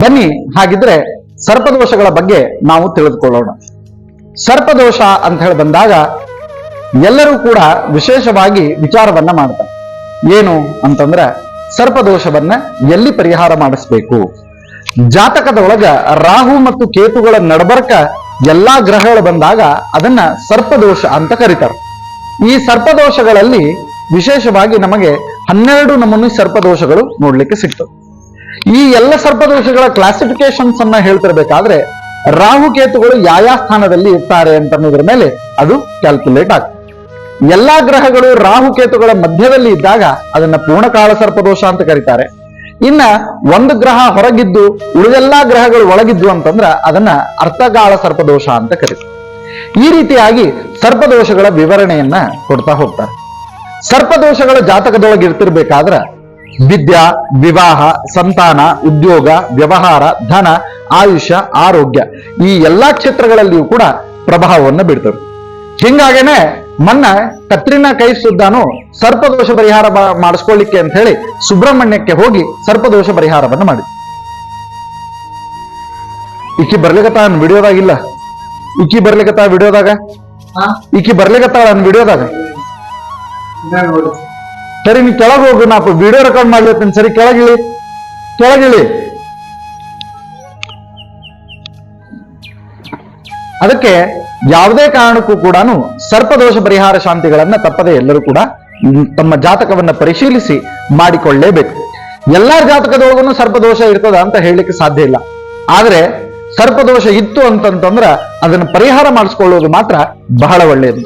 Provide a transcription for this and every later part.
ಬನ್ನಿ, ಹಾಗಿದ್ರೆ ಸರ್ಪದೋಷಗಳ ಬಗ್ಗೆ ನಾವು ತಿಳಿದುಕೊಳ್ಳೋಣ. ಸರ್ಪದೋಷ ಅಂತ ಹೇಳಿ ಬಂದಾಗ ಎಲ್ಲರೂ ಕೂಡ ವಿಶೇಷವಾಗಿ ವಿಚಾರವನ್ನ ಮಾಡ್ತಾರೆ. ಏನು ಅಂತಂದ್ರೆ ಸರ್ಪದೋಷವನ್ನ ಎಲ್ಲಿ ಪರಿಹಾರ ಮಾಡಿಸ್ಬೇಕು? ಜಾತಕದೊಳಗ ರಾಹು ಮತ್ತು ಕೇತುಗಳ ನಡಬರ್ಕ ಎಲ್ಲಾ ಗ್ರಹಗಳು ಬಂದಾಗ ಅದನ್ನ ಸರ್ಪದೋಷ ಅಂತ ಕರೀತಾರೆ. ಈ ಸರ್ಪದೋಷಗಳಲ್ಲಿ ವಿಶೇಷವಾಗಿ ನಮಗೆ ಹನ್ನೆರಡು ನಮೂನಿ ಸರ್ಪದೋಷಗಳು ನೋಡ್ಲಿಕ್ಕೆ ಸಿಗ್ತವೆ. ಈ ಎಲ್ಲ ಸರ್ಪದೋಷಗಳ ಕ್ಲಾಸಿಫಿಕೇಶನ್ಸ್ ಅನ್ನ ಹೇಳ್ತಿರ್ಬೇಕಾದ್ರೆ ರಾಹು ಕೇತುಗಳು ಯಾವ ಸ್ಥಾನದಲ್ಲಿ ಇರ್ತಾರೆ ಅಂತ ಅನ್ನೋದ್ರ ಮೇಲೆ ಅದು ಕ್ಯಾಲ್ಕುಲೇಟ್ ಆಗ್ತದೆ ಎಲ್ಲಾ ಗ್ರಹಗಳು ರಾಹು ಕೇತುಗಳ ಮಧ್ಯದಲ್ಲಿ ಇದ್ದಾಗ ಅದನ್ನ ಪೂರ್ಣಕಾಲ ಸರ್ಪದೋಷ ಅಂತ ಕರೀತಾರೆ. ಇನ್ನ ಒಂದು ಗ್ರಹ ಹೊರಗಿದ್ದು ಉಳಿದೆಲ್ಲಾ ಗ್ರಹಗಳು ಒಳಗಿದ್ದು ಅಂತಂದ್ರ ಅದನ್ನ ಅರ್ಥಗಾಳ ಸರ್ಪದೋಷ ಅಂತ ಕರೀತಾರೆ. ಈ ರೀತಿಯಾಗಿ ಸರ್ಪದೋಷಗಳ ವಿವರಣೆಯನ್ನ ಕೊಡ್ತಾ ಹೋಗ್ತಾರೆ. ಸರ್ಪದೋಷಗಳ ಜಾತಕದೊಳಗೆ ಇರ್ತಿರ್ಬೇಕಾದ್ರ ವಿದ್ಯಾ ವಿವಾಹ ಸಂತಾನ ಉದ್ಯೋಗ ವ್ಯವಹಾರ ಧನ ಆಯುಷ್ಯ ಆರೋಗ್ಯ ಈ ಎಲ್ಲಾ ಕ್ಷೇತ್ರಗಳಲ್ಲಿಯೂ ಕೂಡ ಪ್ರಭಾವವನ್ನು ಬೀಳ್ತವೆ ಹಿಂಗಾಗೇನೆ ಮನ್ನ ಕತ್ರಿನ ಕೈ ಸುದ್ದಾನು ಸರ್ಪದೋಷ ಪರಿಹಾರ ಮಾಡಿಸ್ಕೊಳ್ಳಿಕ್ಕೆ ಅಂತ ಹೇಳಿ ಸುಬ್ರಹ್ಮಣ್ಯಕ್ಕೆ ಹೋಗಿ ಸರ್ಪದೋಷ ಪರಿಹಾರವನ್ನು ಮಾಡಿ ಇಕ್ಕಿ ಬರ್ಲಿಕತ್ತ ವಿಡಿಯೋದಾಗಿಲ್ಲ ಇಕ್ಕಿ ಬರ್ಲಿಕತ್ತ ವಿಡಿಯೋದಾಗ? ಇಕ್ಕಿ ಈಕಿ ಬರ್ಲಿಕತ್ತಾಳ ನನ್ ವಿಡಿಯೋದಾಗ? ಸರಿ, ನೀ ಕೆಳಗೆ ಹೋಗು, ನಾ ವಿಡಿಯೋ ರೆಕಾರ್ಡ್ ಮಾಡ್ಲಿರ್ತೀನಿ ಸರಿ, ಕೆಳಗಿಳಿ. ಕೆಳಗಿಳಿ. ಅದಕ್ಕೆ ಯಾವುದೇ ಕಾರಣಕ್ಕೂ ಕೂಡ ಸರ್ಪದೋಷ ಪರಿಹಾರ ಶಾಂತಿಗಳನ್ನ ತಪ್ಪದೆ ಎಲ್ಲರೂ ಕೂಡ ತಮ್ಮ ಜಾತಕವನ್ನ ಪರಿಶೀಲಿಸಿ ಮಾಡಿಕೊಳ್ಳೇಬೇಕು. ಎಲ್ಲಾರ ಜಾತಕದೊಳಗೂ ಸರ್ಪದೋಷ ಇರ್ತದ ಅಂತ ಹೇಳಲಿಕ್ಕೆ ಸಾಧ್ಯ ಇಲ್ಲ. ಆದ್ರೆ ಸರ್ಪದೋಷ ಇತ್ತು ಅಂತಂತಂದ್ರ ಅದನ್ನು ಪರಿಹಾರ ಮಾಡಿಸ್ಕೊಳ್ಳೋದು ಮಾತ್ರ ಬಹಳ ಒಳ್ಳೆಯದು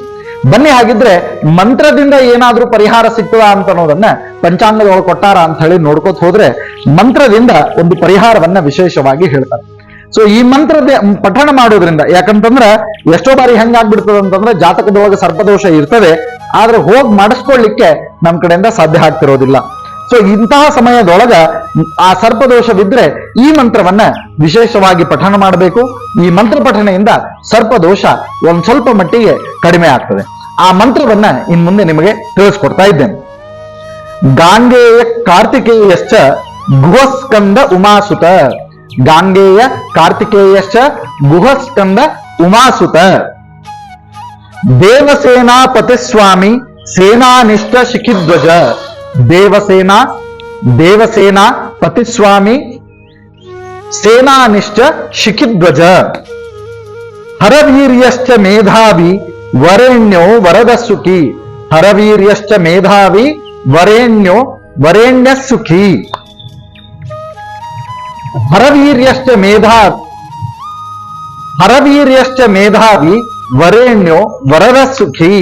ಬನ್ನಿ, ಹಾಗಿದ್ರೆ ಮಂತ್ರದಿಂದ ಏನಾದ್ರೂ ಪರಿಹಾರ ಸಿಗ್ತದ ಅಂತ ಅನ್ನೋದನ್ನ ಪಂಚಾಂಗದೊಳಗೆ ಕೊಟ್ಟಾರ ಅಂತ ಹೇಳಿ ನೋಡ್ಕೋತ ಹೋದ್ರೆ ಮಂತ್ರದಿಂದ ಒಂದು ಪರಿಹಾರವನ್ನ ವಿಶೇಷವಾಗಿ ಹೇಳ್ತಾರೆ. ಸೊ ಈ ಮಂತ್ರದ ಪಠಣ ಮಾಡೋದ್ರಿಂದ ಯಾಕಂತಂದ್ರ ಎಷ್ಟೋ ಬಾರಿ ಹೆಂಗಾಗ್ಬಿಡ್ತದ ಅಂತಂದ್ರೆ ಜಾತಕದೊಳಗೆ ಸರ್ಪದೋಷ ಇರ್ತದೆ, ಆದ್ರೆ ಹೋಗಿ ಮಾಡಿಸ್ಕೊಳ್ಳಿಕ್ಕೆ ನಮ್ ಕಡೆಯಿಂದ ಸಾಧ್ಯ ಆಗ್ತಿರೋದಿಲ್ಲ. ಸೊ ಇಂತಹ ಸಮಯದೊಳಗ ಆ ಸರ್ಪದೋಷವಿದ್ರೆ ಈ ಮಂತ್ರವನ್ನ ವಿಶೇಷವಾಗಿ ಪಠಣ ಮಾಡಬೇಕು. ಈ ಮಂತ್ರ ಪಠಣೆಯಿಂದ ಸರ್ಪದೋಷ ಒಂದ್ ಸ್ವಲ್ಪ ಮಟ್ಟಿಗೆ ಕಡಿಮೆ ಆಗ್ತದೆ. ಆ ಮಂತ್ರವನ್ನ ಇನ್ ಮುಂದೆ ನಿಮಗೆ ತಿಳಿಸ್ಕೊಡ್ತಾ ಇದ್ದೇನೆ. ಗಾಂಗೇಯ ಕಾರ್ತಿಕೇಯಶ್ಚ ಗುಹಸ್ಕಂದ ಉಮಾಸುತ. ಗಾಂಗೇಯ ಕಾರ್ತಿಕೇಯಶ್ಚ ಗುಹಸ್ಕಂದ ಉಮಾಸುತ. ದೇವಸೇನಾ ಪತಿಸ್ವಾಮಿ ಸೇನಾನಿಷ್ಠ ಶಿಖಿಧ್ವಜ ದೇವಸೇನಾ ದೇವಸೇನಾ ಪತಿಸ್ವಾಮಿ ಸೇನಾನಿಷ್ಠ ಶಿಖಿಧ್ವಜ ಹರವೀರ್ಯಶ್ಚ ಮೇಧಾವಿ ವರೇಣ್ಯೋ ವರದ ಸುಖಿ ಹರವೀರ್ಯಶ್ಚ ಮೇಧಾವಿ ವರೇಣ್ಯೋ ವರೇಣ್ಯ ಸುಖಿ ಹರವೀರ್ಯಶ್ಚ ಮೇಧಾ ಹರವೀರ್ಯಶ್ಚ ಮೇಧಾವಿ ವರೇಣ್ಯೋ ವರದ ಸುಖಿ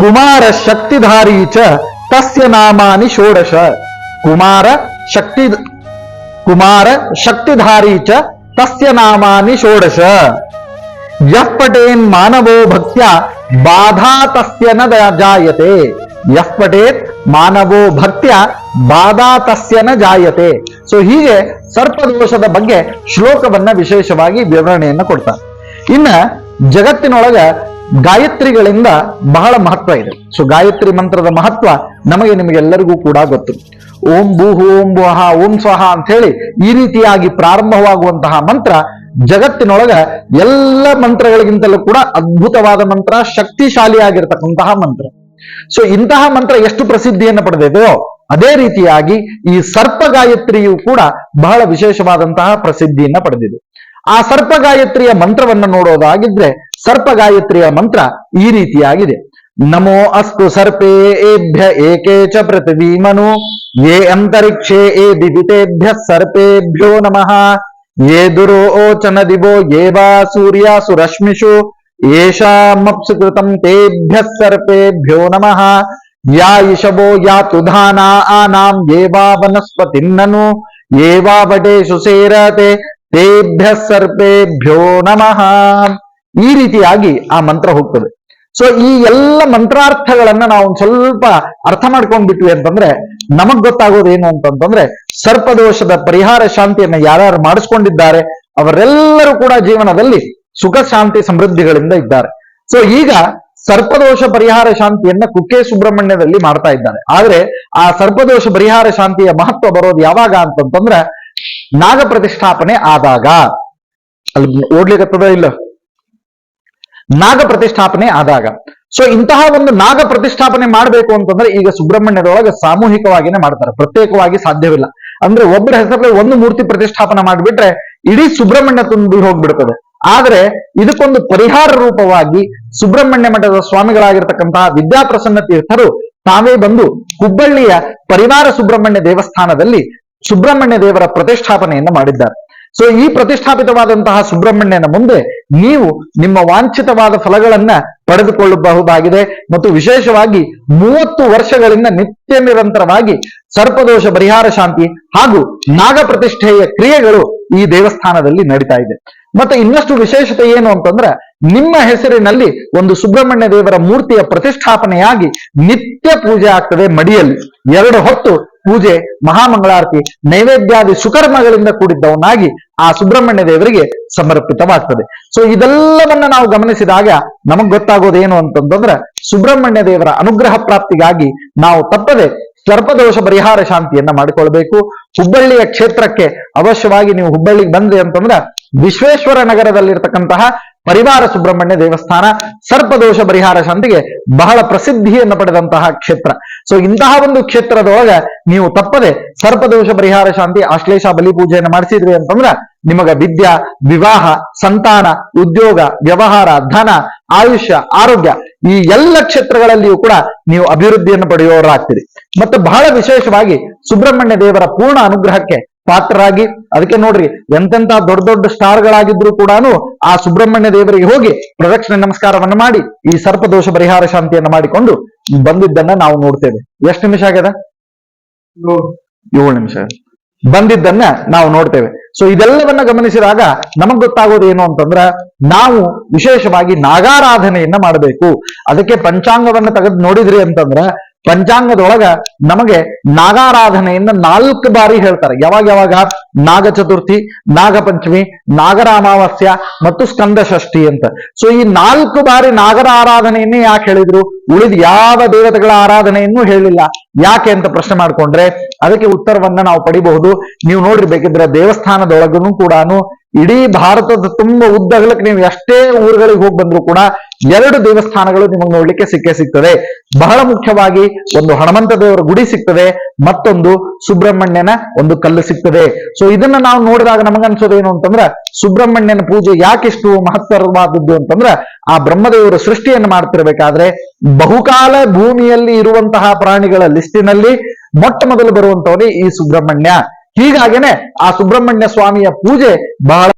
ಕುಮಾರ ಶಕ್ತಿಧಾರಿ ಚ ತಸ್ಯ ನಾಮಾನಿ ಷೋಡಶ ಕುಮಾರ ಶಕ್ತಿ ಕುಮಾರ ಶಕ್ತಿಧಾರಿ ಚ ತಸ್ಯ ನಾಮಾನಿ ಷೋಡಶ ಯಃ ಪಟೇನ್ ಮಾನವೋ ಭಕ್ತ್ಯ ಬಾಧಾ ತಸ್ಯ ನ ಜಾಯತೆ. ಯಸ್ಪಟೇತ್ ಮಾನವೋ ಭಕ್ತ್ಯ ಬಾಧಾ ತಸ್ಯ ನ ಜಾಯತೆ. ಸೊ ಹೀಗೆ ಸರ್ಪದೋಷದ ಬಗ್ಗೆ ಶ್ಲೋಕವನ್ನ ವಿಶೇಷವಾಗಿ ವಿವರಣೆಯನ್ನು ಕೊಡ್ತಾರೆ. ಇನ್ನ ಜಗತ್ತಿನೊಳಗ ಗಾಯತ್ರಿಗಳಿಂದ ಬಹಳ ಮಹತ್ವ ಇದೆ. ಸೊ ಗಾಯತ್ರಿ ಮಂತ್ರದ ಮಹತ್ವ ನಮಗೆ ನಿಮಗೆಲ್ಲರಿಗೂ ಕೂಡ ಗೊತ್ತು. ಓಂ ಭೂಹು, ಓಂ ಭುಹ ಓಂ ಸ್ವಹ ಅಂತ ಹೇಳಿ ಈ ರೀತಿಯಾಗಿ ಪ್ರಾರಂಭವಾಗುವಂತಹ ಮಂತ್ರ ಜಗತ್ತಿನೊಳಗ ಎಲ್ಲ ಮಂತ್ರಗಳಿಗಿಂತಲೂ ಕೂಡ ಅದ್ಭುತವಾದ ಮಂತ್ರ, ಶಕ್ತಿಶಾಲಿಯಾಗಿರ್ತಕ್ಕಂತಹ ಮಂತ್ರ. ಸೊ ಇಂತಹ ಮಂತ್ರ ಎಷ್ಟು ಪ್ರಸಿದ್ಧಿಯನ್ನು ಪಡೆದಿದೆಯೋ, ಅದೇ ರೀತಿಯಾಗಿ ಈ ಸರ್ಪ ಗಾಯತ್ರಿಯು ಕೂಡ ಬಹಳ ವಿಶೇಷವಾದಂತಹ ಪ್ರಸಿದ್ಧಿಯನ್ನ ಪಡೆದಿದೆ. ಆ ಸರ್ಪ ಗಾಯತ್ರಿಯ ಮಂತ್ರವನ್ನ ನೋಡೋದಾಗಿದ್ರೆ, ಸರ್ಪ ಗಾಯತ್ರಿಯ ಮಂತ್ರ ಈ ರೀತಿಯಾಗಿದೆ. ನಮೋ ಅಸ್ತು ಸರ್ಪೇ ಏಭ್ಯ ಏಕೆ ಚ ಯೇ ಅಂತರಿಕ್ಷೇ ಏ ದಿವಿತೇಭ್ಯ ಸರ್ಪೇಭ್ಯೋ ನಮಃ. ಯೇ ದುರೋಚನ ದಿವೋ ಯೇ ವಾ ಸೂರ್ಯಾಸು ರಶ್ಮಿಷು ಯೇಷಾಮಪ್ಸು ಕೃತಂ ತೇಭ್ಯ ಸರ್ಪೇಭ್ಯೋ ನಮಃ ಯಾ ಇಶವೋ ಯಾ ತುಧಾನಾ ಆನಾಂ ಯೇ ವಾ ವನಸ್ಪತಿನ್ನನು ಯೇ ವಾ ವಟೇಶು ಸೇರತೆ ತೇಭ್ಯ ಸರ್ಪೇಭ್ಯೋ ನಮಃ ಈ ರೀತಿಯಾಗಿ ಆ ಮಂತ್ರ ಹೋಗ್ತದೆ. ಸೊ ಈ ಎಲ್ಲ ಮಂತ್ರಾರ್ಥಗಳನ್ನ ನಾವು ಒಂದ್ ಸ್ವಲ್ಪ ಅರ್ಥ ಮಾಡ್ಕೊಂಡ್ಬಿಟ್ವಿ ಅಂತಂದ್ರೆ, ನಮಗ್ ಗೊತ್ತಾಗೋದೇನು ಅಂತಂತಂದ್ರೆ, ಸರ್ಪದೋಷದ ಪರಿಹಾರ ಶಾಂತಿಯನ್ನ ಯಾರ್ಯಾರು ಮಾಡಿಸ್ಕೊಂಡಿದ್ದಾರೆ, ಅವರೆಲ್ಲರೂ ಕೂಡ ಜೀವನದಲ್ಲಿ ಸುಖ, ಶಾಂತಿ, ಸಮೃದ್ಧಿಗಳಿಂದ ಇದ್ದಾರೆ. ಸೊ ಈಗ ಸರ್ಪದೋಷ ಪರಿಹಾರ ಶಾಂತಿಯನ್ನ ಕುಕ್ಕೆ ಸುಬ್ರಹ್ಮಣ್ಯದಲ್ಲಿ ಮಾಡ್ತಾ ಇದ್ದಾರೆ. ಆದ್ರೆ, ಆ ಸರ್ಪದೋಷ ಪರಿಹಾರ ಶಾಂತಿಯ ಮಹತ್ವ ಬರೋದು ಯಾವಾಗ ಅಂತಂತಂದ್ರ ನಾಗ ಪ್ರತಿಷ್ಠಾಪನೆ ಆದಾಗ. ಅಲ್ಲಿ ಓಡ್ಲಿಕ್ಕತ್ತದ ಇಲ್ಲ? ನಾಗ ಪ್ರತಿಷ್ಠಾಪನೆ ಆದಾಗ. ಸೊ ಇಂತಹ ಒಂದು ನಾಗ ಪ್ರತಿಷ್ಠಾಪನೆ ಮಾಡಬೇಕು ಅಂತಂದ್ರೆ ಈಗ ಸುಬ್ರಹ್ಮಣ್ಯದೊಳಗೆ ಸಾಮೂಹಿಕವಾಗಿನೇ ಮಾಡ್ತಾರೆ. ಪ್ರತ್ಯೇಕವಾಗಿ ಸಾಧ್ಯವಿಲ್ಲ. ಅಂದ್ರೆ ಒಬ್ಬರ ಹೆಸರಲ್ಲಿ ಒಂದು ಮೂರ್ತಿ ಪ್ರತಿಷ್ಠಾಪನೆ ಮಾಡಿಬಿಟ್ರೆ ಇಡೀ ಸುಬ್ರಹ್ಮಣ್ಯ ತುಂಬಿ ಹೋಗ್ಬಿಡ್ತದೆ. ಆದ್ರೆ ಇದಕ್ಕೊಂದು ಪರಿಹಾರ ರೂಪವಾಗಿ ಸುಬ್ರಹ್ಮಣ್ಯ ಮಠದ ಸ್ವಾಮಿಗಳಾಗಿರ್ತಕ್ಕಂತಹ ವಿದ್ಯಾಪ್ರಸನ್ನ ತೀರ್ಥರು ತಾವೇ ಬಂದು ಹುಬ್ಬಳ್ಳಿಯ ಪರಿವಾರ ಸುಬ್ರಹ್ಮಣ್ಯ ದೇವಸ್ಥಾನದಲ್ಲಿ ಸುಬ್ರಹ್ಮಣ್ಯ ದೇವರ ಪ್ರತಿಷ್ಠಾಪನೆಯನ್ನ ಮಾಡಿದ್ದಾರೆ. ಸೊ ಈ ಪ್ರತಿಷ್ಠಾಪಿತವಾದಂತಹ ಸುಬ್ರಹ್ಮಣ್ಯನ ಮುಂದೆ ನೀವು ನಿಮ್ಮ ವಾಂಛಿತವಾದ ಫಲಗಳನ್ನ ಪಡೆದುಕೊಳ್ಳಬಹುದಾಗಿದೆ ಮತ್ತು ವಿಶೇಷವಾಗಿ ಮೂವತ್ತು ವರ್ಷಗಳಿಂದ ನಿತ್ಯ ನಿರಂತರವಾಗಿ ಸರ್ಪದೋಷ ಪರಿಹಾರ ಶಾಂತಿ ಹಾಗೂ ನಾಗ ಪ್ರತಿಷ್ಠೆಯ ಕ್ರಿಯೆಗಳು ಈ ದೇವಸ್ಥಾನದಲ್ಲಿ ನಡೀತಾ ಇದೆ. ಮತ್ತೆ ಇನ್ನಷ್ಟು ವಿಶೇಷತೆ ಏನು ಅಂತಂದ್ರೆ ನಿಮ್ಮ ಹೆಸರಿನಲ್ಲಿ ಒಂದು ಸುಬ್ರಹ್ಮಣ್ಯ ದೇವರ ಮೂರ್ತಿಯ ಪ್ರತಿಷ್ಠಾಪನೆಯಾಗಿ ನಿತ್ಯ ಪೂಜೆ ಆಗ್ತದೆ ಮಡಿಯಲ್ಲಿ. ಎರಡು ಹೊತ್ತು ಪೂಜೆ, ಮಹಾಮಂಗಳಾರತಿ, ನೈವೇದ್ಯಾದಿ ಸುಕರ್ಮಗಳಿಂದ ಕೂಡಿದ್ದವನಾಗಿ ಆ ಸುಬ್ರಹ್ಮಣ್ಯ ದೇವರಿಗೆ ಸಮರ್ಪಿತವಾಗ್ತದೆ. ಸೊ ಇದೆಲ್ಲವನ್ನ ನಾವು ಗಮನಿಸಿದಾಗ ನಮಗ್ ಗೊತ್ತಾಗೋದೇನು ಅಂತಂದ್ರೆ ಸುಬ್ರಹ್ಮಣ್ಯ ದೇವರ ಅನುಗ್ರಹ ಪ್ರಾಪ್ತಿಗಾಗಿ ನಾವು ತಪ್ಪದೆ ಸರ್ಪದೋಷ ಪರಿಹಾರ ಶಾಂತಿಯನ್ನ ಮಾಡಿಕೊಳ್ಬೇಕು. ಹುಬ್ಬಳ್ಳಿಯ ಕ್ಷೇತ್ರಕ್ಕೆ ಅವಶ್ಯವಾಗಿ ನೀವು ಹುಬ್ಬಳ್ಳಿಗೆ ಬಂದ್ರಿ ಅಂತಂದ್ರೆ ವಿಶ್ವೇಶ್ವರ ನಗರದಲ್ಲಿರ್ತಕ್ಕಂತಹ ಪರಿವಾರ ಸುಬ್ರಹ್ಮಣ್ಯ ದೇವಸ್ಥಾನ ಸರ್ಪದೋಷ ಪರಿಹಾರ ಶಾಂತಿಗೆ ಬಹಳ ಪ್ರಸಿದ್ಧಿಯನ್ನು ಪಡೆದಂತಹ ಕ್ಷೇತ್ರ. ಸೊ ಇಂತಹ ಒಂದು ಕ್ಷೇತ್ರದೊಳಗ ನೀವು ತಪ್ಪದೆ ಸರ್ಪದೋಷ ಪರಿಹಾರ ಶಾಂತಿ, ಆಶ್ಲೇಷ ಬಲಿ ಪೂಜೆಯನ್ನು ಮಾಡಿಸಿದ್ರಿ ಅಂತಂದ್ರ ನಿಮಗ ವಿದ್ಯಾ, ವಿವಾಹ, ಸಂತಾನ, ಉದ್ಯೋಗ, ವ್ಯವಹಾರ, ಧನ, ಆಯುಷ್ಯ, ಆರೋಗ್ಯ ಈ ಎಲ್ಲ ಕ್ಷೇತ್ರಗಳಲ್ಲಿಯೂ ಕೂಡ ನೀವು ಅಭಿವೃದ್ಧಿಯನ್ನು ಪಡೆಯುವವರಾಗ್ತೀರಿ ಮತ್ತು ಬಹಳ ವಿಶೇಷವಾಗಿ ಸುಬ್ರಹ್ಮಣ್ಯ ದೇವರ ಪೂರ್ಣ ಅನುಗ್ರಹಕ್ಕೆ ಪಾತ್ರರಾಗಿ, ಅದಕ್ಕೆ ನೋಡ್ರಿ ಎಂತೆಂತ ದೊಡ್ಡ ದೊಡ್ಡ ಸ್ಟಾರ್ಗಳಾಗಿದ್ರು ಕೂಡ ಆ ಸುಬ್ರಹ್ಮಣ್ಯ ದೇವರಿಗೆ ಹೋಗಿ ಪ್ರದಕ್ಷಿಣೆ ನಮಸ್ಕಾರವನ್ನ ಮಾಡಿ, ಈ ಸರ್ಪದೋಷ ಪರಿಹಾರ ಶಾಂತಿಯನ್ನ ಮಾಡಿಕೊಂಡು ಬಂದಿದ್ದನ್ನ ನಾವು ನೋಡ್ತೇವೆ. ಎಷ್ಟು ನಿಮಿಷ ಆಗ್ಯದ? ಏಳು ನಿಮಿಷ ಬಂದಿದ್ದನ್ನ ನಾವು ನೋಡ್ತೇವೆ. ಸೊ ಇದೆಲ್ಲವನ್ನ ಗಮನಿಸಿದಾಗ ನಮಗ್ ಗೊತ್ತಾಗೋದು ಏನು ಅಂತಂದ್ರ, ನಾವು ವಿಶೇಷವಾಗಿ ನಾಗಾರಾಧನೆಯನ್ನ ಮಾಡಬೇಕು. ಅದಕ್ಕೆ ಪಂಚಾಂಗವನ್ನ ತೆಗೆದು ನೋಡಿದ್ರಿ ಅಂತಂದ್ರ ಪಂಚಾಂಗದೊಳಗ ನಮಗೆ ನಾಗಾರಾಧನೆಯನ್ನ ನಾಲ್ಕು ಬಾರಿ ಹೇಳ್ತಾರೆ. ಯಾವಾಗ ಯಾವಾಗ? ನಾಗ ಚತುರ್ಥಿ ನಾಗ ಪಂಚಮಿ ನಾಗರ ಅಮಾವಾಸ್ಯ ಮತ್ತು ಸ್ಕಂದ ಷಷ್ಠಿ ಅಂತ. ಸೊ ಈ ನಾಲ್ಕು ಬಾರಿ ನಾಗರ ಆರಾಧನೆಯನ್ನೇ ಯಾಕೆ ಹೇಳಿದ್ರು? ಉಳಿದ ಯಾವ ದೇವತೆಗಳ ಆರಾಧನೆಯನ್ನು ಹೇಳಿಲ್ಲ. ಯಾಕೆ ಅಂತ ಪ್ರಶ್ನೆ ಮಾಡ್ಕೊಂಡ್ರೆ, ಅದಕ್ಕೆ ಉತ್ತರವನ್ನ ನಾವು ಪಡಿಬಹುದು. ನೀವು ನೋಡ್ರಿ, ಬೇಕಿದ್ರೆ ದೇವಸ್ಥಾನದೊಳಗೂ ಕೂಡ ಇಡೀ ಭಾರತದ ತುಂಬ ಉದ್ದಗಲಕ್ಕೆ ನೀವು ಎಷ್ಟೇ ಊರುಗಳಿಗೆ ಹೋಗಿ ಬಂದ್ರು ಕೂಡ ಎರಡು ದೇವಸ್ಥಾನಗಳು ನಿಮಗೆ ನೋಡ್ಲಿಕ್ಕೆ ಸಿಕ್ಕೇ ಸಿಗ್ತದೆ. ಬಹಳ ಮುಖ್ಯವಾಗಿ ಒಂದು ಹನುಮಂತ ದೇವರ ಗುಡಿ ಸಿಗ್ತದೆ, ಮತ್ತೊಂದು ಸುಬ್ರಹ್ಮಣ್ಯನ ಒಂದು ಕಲ್ಲು ಸಿಗ್ತದೆ. ಸೊ ಇದನ್ನ ನಾವು ನೋಡಿದಾಗ ನಮಗನ್ಸೋದೇನು ಅಂತಂದ್ರ, ಸುಬ್ರಹ್ಮಣ್ಯನ ಪೂಜೆ ಯಾಕಿಷ್ಟು ಮಹತ್ತರವಾದದ್ದು ಅಂತಂದ್ರ, ಆ ಬ್ರಹ್ಮದೇವರು ಸೃಷ್ಟಿಯನ್ನು ಮಾಡ್ತಿರ್ಬೇಕಾದ್ರೆ, ಬಹುಕಾಲ ಭೂಮಿಯಲ್ಲಿ ಇರುವಂತಹ ಪ್ರಾಣಿಗಳ ಲಿಸ್ಟಿನಲ್ಲಿ ಮೊಟ್ಟ ಮೊದಲು ಬರುವಂತವನೇ ಈ ಸುಬ್ರಹ್ಮಣ್ಯ. ಹೀಗಾಗೇನೆ ಆ ಸುಬ್ರಹ್ಮಣ್ಯ ಸ್ವಾಮಿಯ ಪೂಜೆ ಬಹಳ